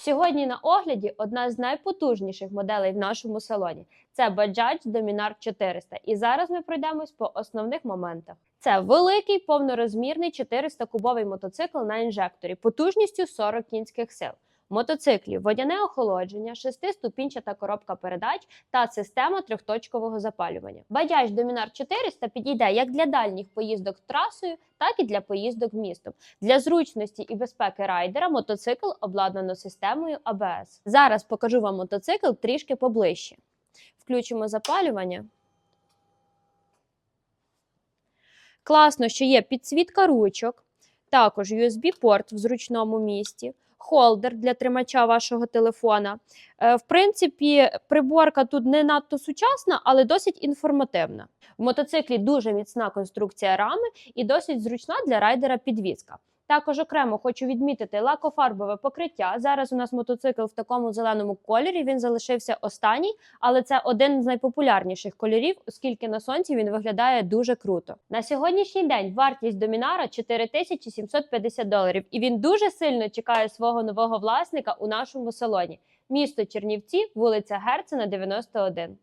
Сьогодні на огляді одна з найпотужніших моделей в нашому салоні. Це Bajaj Dominar 400. І зараз ми пройдемось по основних моментах. Це великий повнорозмірний 400-кубовий мотоцикл на інжекторі потужністю 40 кінських сил. В мотоциклі водяне охолодження, шестиступінчата коробка передач та система трьохточкового запалювання. Bajaj Dominar 400 підійде як для дальніх поїздок трасою, так і для поїздок містом. Для зручності і безпеки райдера мотоцикл обладнано системою ABS. Зараз покажу вам мотоцикл трішки поближче. Включимо запалювання. Класно, що є підсвітка ручок, також USB-порт в зручному місці, холдер для тримача вашого телефона. Е, В принципі, приборка тут не надто сучасна, але досить інформативна. В мотоциклі дуже міцна конструкція рами і досить зручна для райдера підвізка. Також окремо хочу відмітити лакофарбове покриття. Зараз у нас мотоцикл в такому зеленому кольорі. Він залишився останній, але це один з найпопулярніших кольорів, оскільки на сонці він виглядає дуже круто. На сьогоднішній день вартість домінара 4750 доларів, і він дуже сильно чекає свого нового власника у нашому салоні. Місто Чернівці, вулиця Герцена, 91.